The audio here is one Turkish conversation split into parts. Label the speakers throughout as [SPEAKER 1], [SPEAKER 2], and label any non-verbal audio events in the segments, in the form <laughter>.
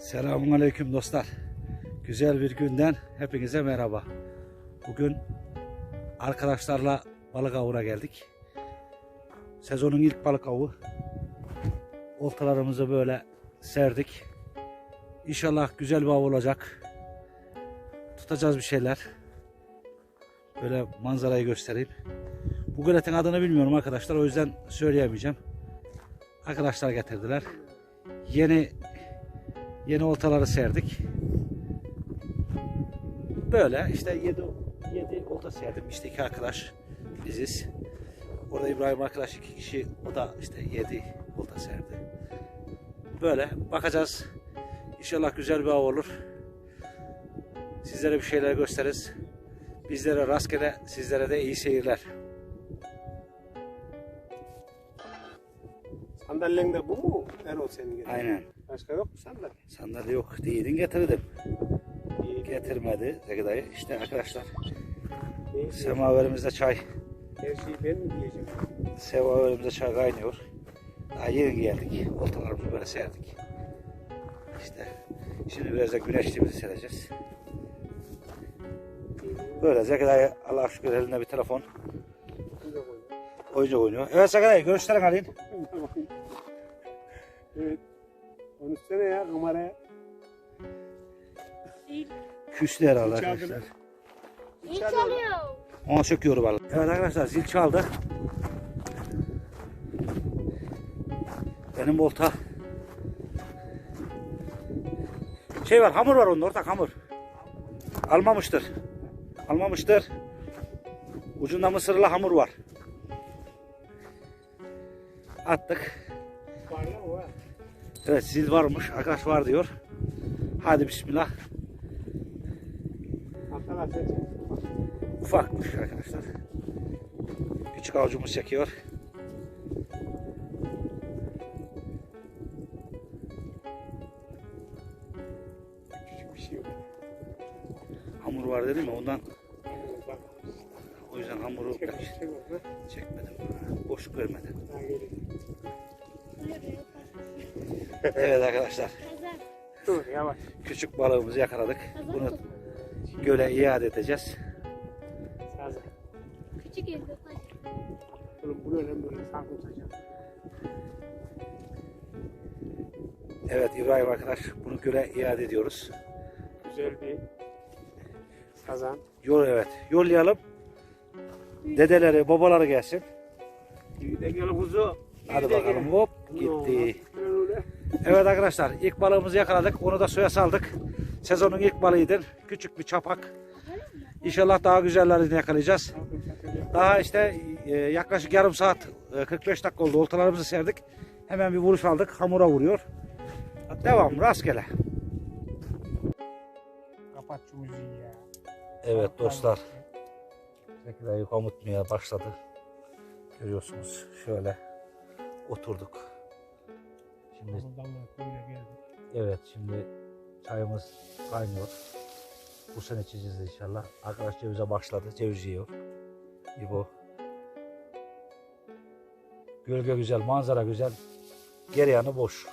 [SPEAKER 1] Selamun Aleyküm dostlar. Güzel bir günden hepinize merhaba. Bugün arkadaşlarla balık avına geldik. Sezonun ilk balık avı. Oltalarımızı böyle serdik. İnşallah güzel bir av olacak. Tutacağız bir şeyler. Böyle manzarayı göstereyim. Bu göletin adını bilmiyorum arkadaşlar. O yüzden söyleyemeyeceğim. Arkadaşlar getirdiler. Yeni Yeni oltaları serdik. Böyle işte 7 7 olta serdim. İşte iki arkadaş biziz. Orada İbrahim arkadaş iki kişi. O da işte 7 olta serdi. Böyle bakacağız. İnşallah güzel bir av olur. Sizlere bir şeyler gösteririz. Bizlere rastgele, sizlere de iyi seyirler.
[SPEAKER 2] Sandalyen de bu mu? Erol senin gibi.
[SPEAKER 1] Aynen.
[SPEAKER 2] Başka yok mu sandalye?
[SPEAKER 1] Sandalye yok değildin getirdim.
[SPEAKER 2] İyi.
[SPEAKER 1] Getirmedi Zeki dayı. İşte arkadaşlar
[SPEAKER 2] Ne diyeceğim?
[SPEAKER 1] semaverimizde çay
[SPEAKER 2] Her şeyi ben mi diyeceğim?
[SPEAKER 1] Semaverimizde çay kaynıyor. Daha yeni geldik. Oltalarımızı böyle serdik. İşte şimdi biraz da güneşliğimizi sereceğiz. Böyle Zeki dayı Allah'a şükür elinde bir telefon. Oyuncak oynuyor. Evet Zeki dayı görüşlerin alayım.
[SPEAKER 2] evet. Konuşsana ya kameraya.
[SPEAKER 1] Küslü herhalde
[SPEAKER 2] Zil çaldı
[SPEAKER 1] arkadaşlar.
[SPEAKER 3] İyi çalıyor.
[SPEAKER 1] Ona söküyor balık. Evet arkadaşlar zil çaldı. Benim olta. Şey var hamur var onun ortak hamur. Almamıştır. Almamıştır. Ucunda mısırlı hamur var. Attık. Evet zil varmış. Arkadaş var diyor. Hadi bismillah. Ufakmış arkadaşlar. Küçük avucumuz çekiyor.
[SPEAKER 2] küçük bir şey yok.
[SPEAKER 1] Hamur var dedim ya ondan o yüzden hamuru çekmedim. Boşluk vermedim. Evet arkadaşlar
[SPEAKER 2] Dur yavaş.
[SPEAKER 1] küçük balığımızı yakaladık. Bunu göle iade edeceğiz.
[SPEAKER 2] Sazı.
[SPEAKER 3] Küçük evde.
[SPEAKER 2] Oğlum bunu önemli böyle sarkıtacağım.
[SPEAKER 1] Evet İbrahim arkadaş bunu göle iade ediyoruz.
[SPEAKER 2] Güzel bir sazan.
[SPEAKER 1] Yol evet yollayalım. Dedeleri babaları gelsin.
[SPEAKER 2] Gel kuzu.
[SPEAKER 1] Hadi bakalım hop gitti. Evet arkadaşlar ilk balığımızı yakaladık. Onu da suya saldık. Sezonun ilk balığıdır. Küçük bir çapak. İnşallah daha güzellerini yakalayacağız. Daha işte e, yaklaşık yarım saat e, 45 dakika oldu. Oltalarımızı serdik. Hemen bir vuruş aldık. Hamura vuruyor. Devam rastgele.
[SPEAKER 2] Kapat şu müziği ya.
[SPEAKER 1] Evet dostlar. Zekire'yi kamutmaya başladı. Görüyorsunuz şöyle oturduk. Şimdi evet şimdi çayımız kaynıyor. Bu sene içeceğiz inşallah. Arkadaş cevize başladı. Ceviz yiyor. İbo. Gölge güzel, manzara güzel. Geri yanı boş.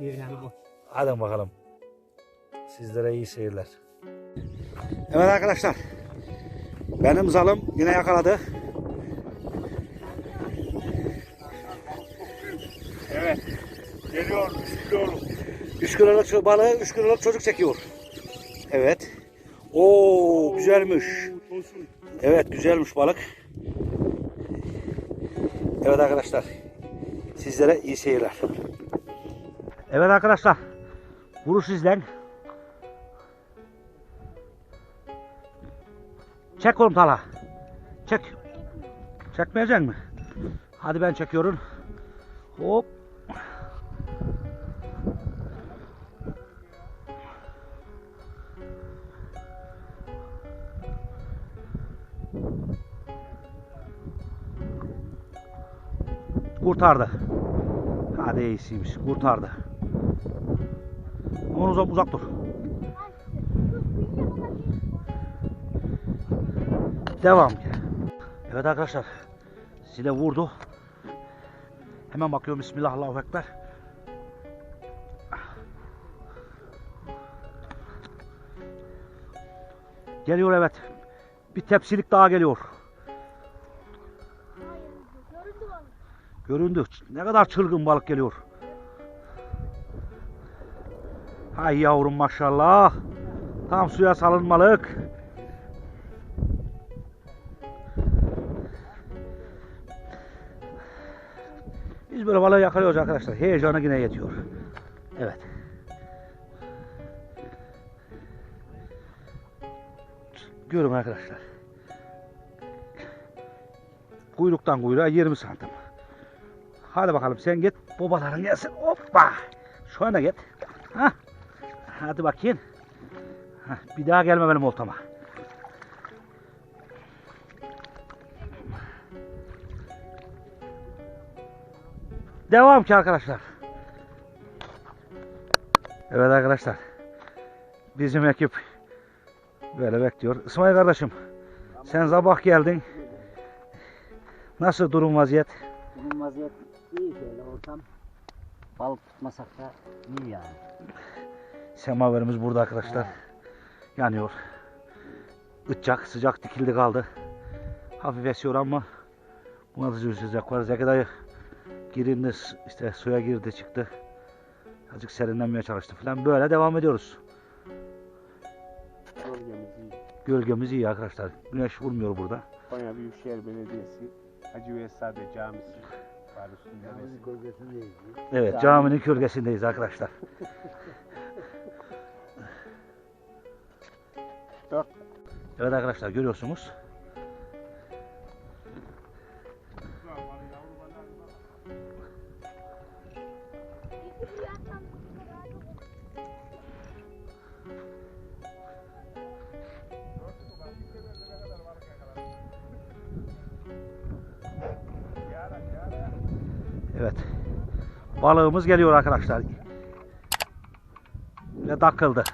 [SPEAKER 2] Bir yani bu.
[SPEAKER 1] Hadi bakalım. Sizlere iyi seyirler. Evet arkadaşlar. Benim zalım yine yakaladı.
[SPEAKER 2] Evet. Geliyor. Geliyorum.
[SPEAKER 1] 3 kiloluk şu balığı 3 kiloluk çocuk çekiyor. Evet. Oo güzelmiş.
[SPEAKER 2] Tosun.
[SPEAKER 1] Evet güzelmiş balık. Evet arkadaşlar. Sizlere iyi seyirler. Evet arkadaşlar. Vuruş izlen. Çek oğlum tala. Çek. Çekmeyecek mi? Hadi ben çekiyorum. Hop. kurtardı. Hadi iyisiymiş. Kurtardı. Ama uzak, uzak dur. Devam. Evet arkadaşlar. Zile vurdu. Hemen bakıyorum. Bismillah Allahu Ekber. Geliyor evet. Bir tepsilik daha geliyor.
[SPEAKER 3] Göründü.
[SPEAKER 1] Ne kadar çılgın balık geliyor. Hay yavrum maşallah. Tam suya salınmalık. Biz böyle balığı yakalıyoruz arkadaşlar. Heyecanı yine yetiyor. Evet. Görün arkadaşlar. Kuyruktan kuyruğa 20 santim. Hadi bakalım sen git. Babaların gelsin. Hoppa. Şöyle git. Hah. Hadi bakayım. Hah, bir daha gelme benim oltama. Devam ki arkadaşlar. Evet arkadaşlar. Bizim ekip böyle bekliyor. İsmail kardeşim sen sabah geldin. Nasıl durum vaziyet?
[SPEAKER 4] Bunun vaziyet iyi şöyle ortam. Balık tutmasak da iyi yani. <laughs>
[SPEAKER 1] Semaverimiz burada arkadaşlar. Yanıyor. Itacak, sıcak dikildi kaldı. Hafif esiyor ama bunaltıcı sıcak var. Zeki dayı girindi, işte suya girdi çıktı. Azıcık serinlenmeye çalıştı falan. Böyle devam ediyoruz.
[SPEAKER 2] Bölgemiz iyi.
[SPEAKER 1] Gölgemiz iyi arkadaşlar. Güneş vurmuyor burada.
[SPEAKER 2] Konya Büyükşehir Belediyesi Hacı Vesade Camisi.
[SPEAKER 4] Caminin gölgesindeyiz.
[SPEAKER 1] Evet,
[SPEAKER 2] Cami.
[SPEAKER 1] caminin kölgesindeyiz arkadaşlar. Evet arkadaşlar görüyorsunuz. Evet. Balığımız geliyor arkadaşlar. Ve takıldı.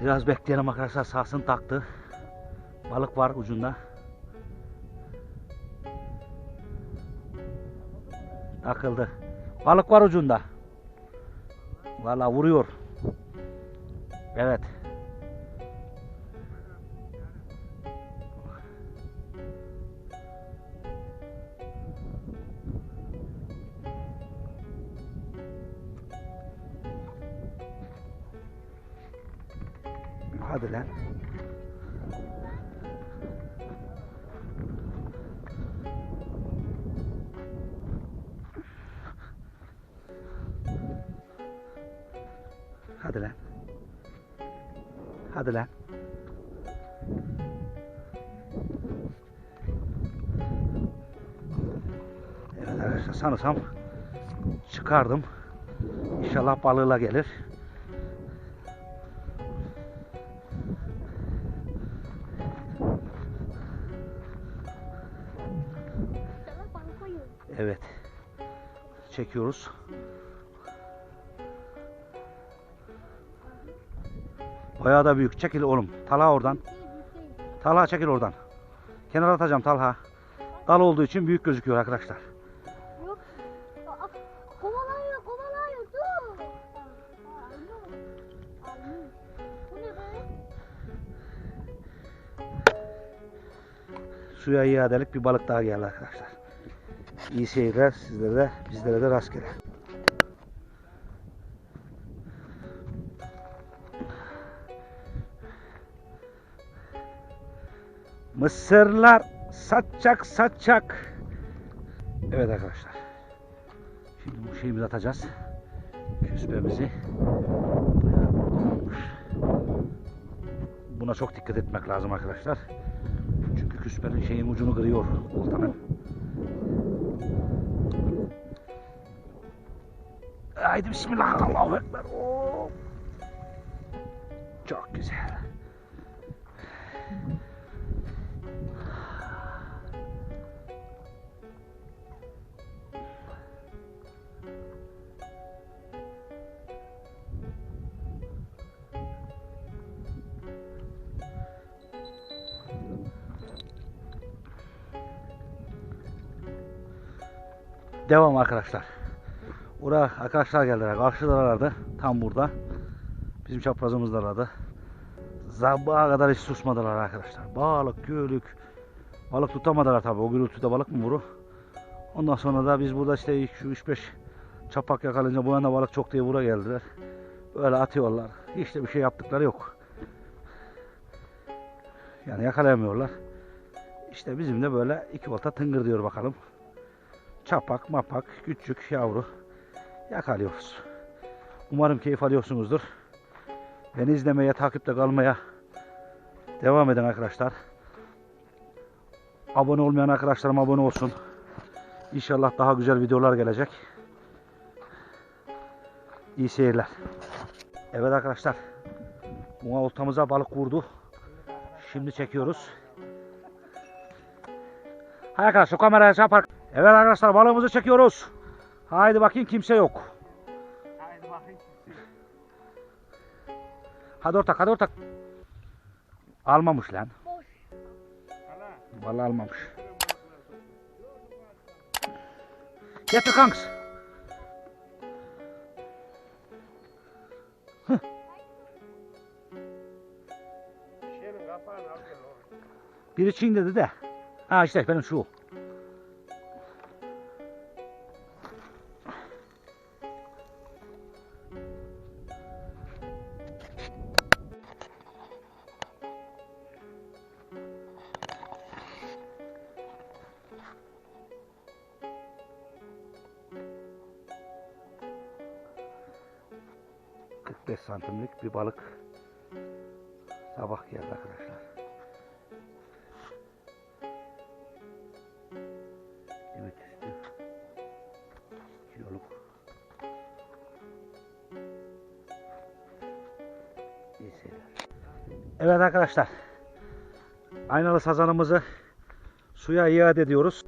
[SPEAKER 1] Biraz bekleyelim arkadaşlar sahsın taktı. Balık var ucunda. Takıldı. Balık var ucunda. Valla vuruyor. Evet. Hadi lan. Hadi lan. Evet arkadaşlar sanırsam çıkardım. İnşallah balığıyla gelir. Evet. Çekiyoruz. Bayağı da büyük. Çekil oğlum. Talha oradan. Talha çekil oradan. Kenara atacağım Talha. Dal olduğu için büyük gözüküyor arkadaşlar.
[SPEAKER 3] Yok. Kovalanıyor, kovalanıyor. Dur.
[SPEAKER 1] Suya iadelik bir balık daha geldi arkadaşlar. İyi seyirler sizlere de bizlere de rastgele. Mısırlar satacak satacak. Evet arkadaşlar. Şimdi bu şeyimizi atacağız. Küspemizi. Buna çok dikkat etmek lazım arkadaşlar. Çünkü küspenin şeyin ucunu kırıyor oltanın. Haydi bismillah Allahu ekber. Oo. Devam arkadaşlar. Buraya arkadaşlar geldiler. Karşıdalardı. Tam burada. Bizim çaprazımızdalardı. Sabaha kadar hiç susmadılar arkadaşlar. Balık, gölük. Balık tutamadılar tabii. O gürültüde balık mı vurur? Ondan sonra da biz burada işte şu 3-5 çapak yakalayınca bu yana balık çok diye buraya geldiler. Böyle atıyorlar. Hiç de bir şey yaptıkları yok. Yani yakalayamıyorlar. İşte bizim de böyle iki volta tıngır diyor bakalım. Çapak, mapak, küçük, yavru yakalıyoruz. Umarım keyif alıyorsunuzdur. Beni izlemeye, takipte kalmaya devam edin arkadaşlar. Abone olmayan arkadaşlarım abone olsun. İnşallah daha güzel videolar gelecek. İyi seyirler. Evet arkadaşlar. Buna oltamıza balık vurdu. Şimdi çekiyoruz. Hay arkadaşlar kameraya yapar. Evet arkadaşlar balığımızı çekiyoruz. Haydi bakayım kimse yok.
[SPEAKER 2] Haydi bakayım.
[SPEAKER 1] Hadi ortak hadi ortak. Almamış lan.
[SPEAKER 3] Boş.
[SPEAKER 1] Vallahi almamış. Getir kanks. Biri Çin dedi de. Ha işte benim şu. ...45 santimlik bir balık... ...sabah geldi arkadaşlar. Evet üstü. Kiloluk. Evet arkadaşlar. Aynalı sazanımızı suya iade ediyoruz.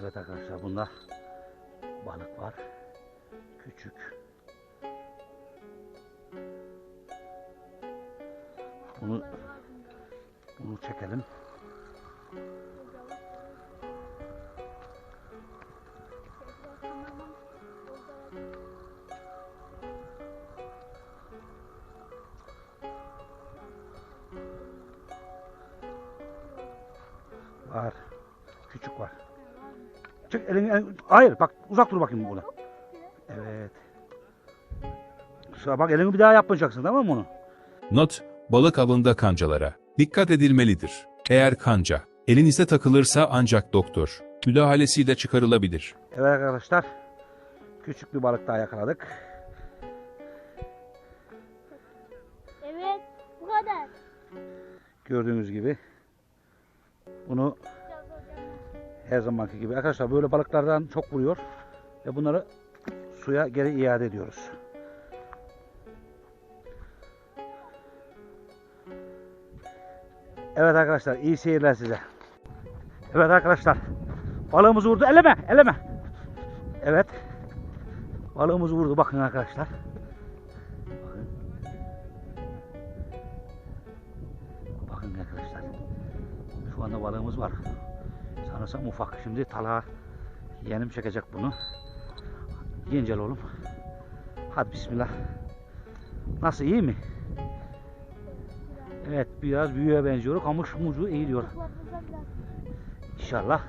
[SPEAKER 1] Evet arkadaşlar bunda balık var. Küçük. Bunu bunu çekelim. Var. Küçük var. Çek elini, elini- Hayır bak uzak dur bakayım buna. Evet. Şuna bak elini bir daha yapmayacaksın tamam mı bunu?
[SPEAKER 5] Not, balık avında kancalara dikkat edilmelidir. Eğer kanca elinize takılırsa ancak doktor müdahalesiyle çıkarılabilir.
[SPEAKER 1] Evet arkadaşlar. Küçük bir balık daha yakaladık.
[SPEAKER 3] Evet. Bu kadar.
[SPEAKER 1] Gördüğünüz gibi. Bunu her zamanki gibi. Arkadaşlar böyle balıklardan çok vuruyor. Ve bunları suya geri iade ediyoruz. Evet arkadaşlar iyi seyirler size. Evet arkadaşlar. Balığımız vurdu. Eleme eleme. Evet. Balığımız vurdu. Bakın arkadaşlar. Bakın. Bakın arkadaşlar. Şu anda balığımız var. Sanırsam ufak. Şimdi talağa yeğenim çekecek bunu. Yencel oğlum. Hadi bismillah. Nasıl iyi mi? Evet biraz büyüğe benziyor. Kamış mucu eğiliyor. İnşallah.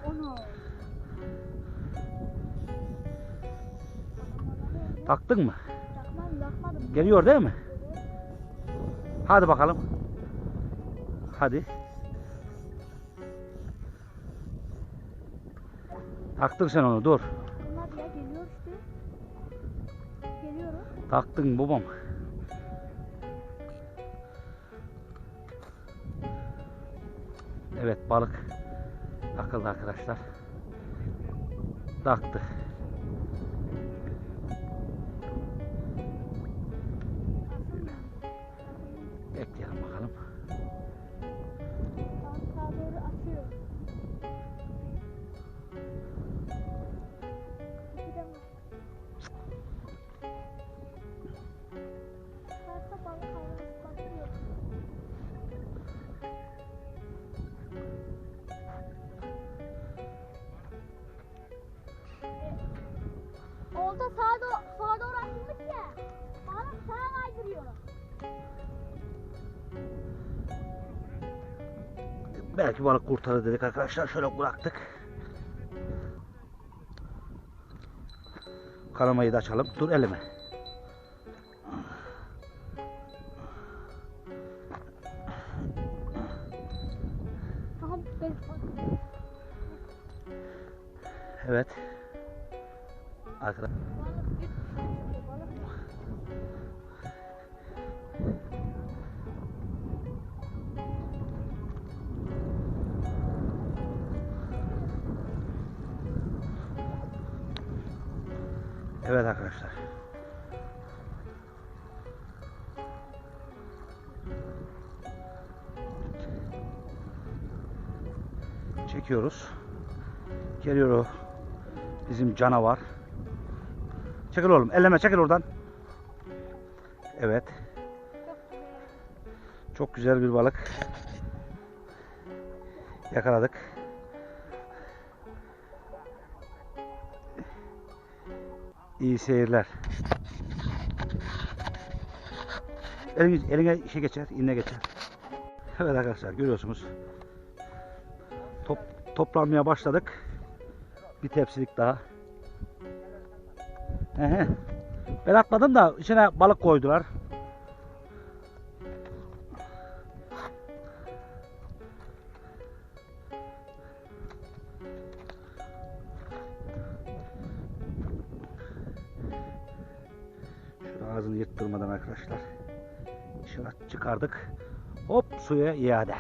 [SPEAKER 1] Taktın mı? Geliyor değil mi? Hadi bakalım. Hadi. Taktın sen onu dur.
[SPEAKER 3] Bunlar ya geliyor işte. Geliyorum.
[SPEAKER 1] Taktın babam. Evet balık takıldı arkadaşlar. Taktı. Belki balık kurtarır dedik arkadaşlar. Şöyle bıraktık. Karamayı da açalım. Dur elime. Evet. Arkadaşlar. Evet arkadaşlar. Çekiyoruz. Geliyor o bizim canavar. Çekil oğlum. Elleme çekil oradan. Evet. Çok güzel bir balık. Yakaladık. İyi seyirler. Eline, eline şey geçer, iğne geçer. Evet arkadaşlar görüyorsunuz. Top, toplanmaya başladık. Bir tepsilik daha. Ben atmadım da içine balık koydular. Çıkardık. Hop suya iade.